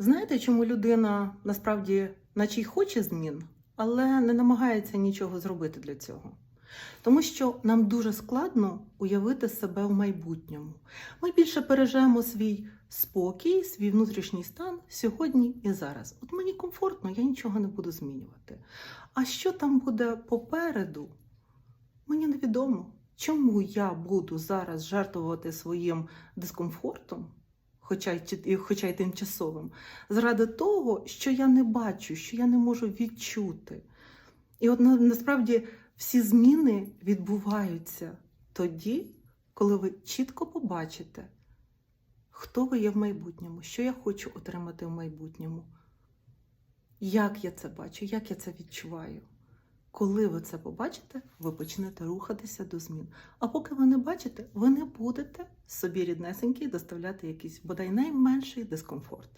Знаєте, чому людина насправді, наче й хоче змін, але не намагається нічого зробити для цього? Тому що нам дуже складно уявити себе в майбутньому. Ми більше бережемо свій спокій, свій внутрішній стан сьогодні і зараз. От мені комфортно, я нічого не буду змінювати. А що там буде попереду, мені невідомо. Чому я буду зараз жертвувати своїм дискомфортом, хоча й, хоча й тимчасовим, заради того, що я не бачу, що я не можу відчути. І от на- насправді всі зміни відбуваються тоді, коли ви чітко побачите, хто ви є в майбутньому, що я хочу отримати в майбутньому, як я це бачу, як я це відчуваю. Коли ви це побачите, ви почнете рухатися до змін. А поки ви не бачите, ви не будете собі ріднесенькі доставляти якийсь бодай найменший дискомфорт.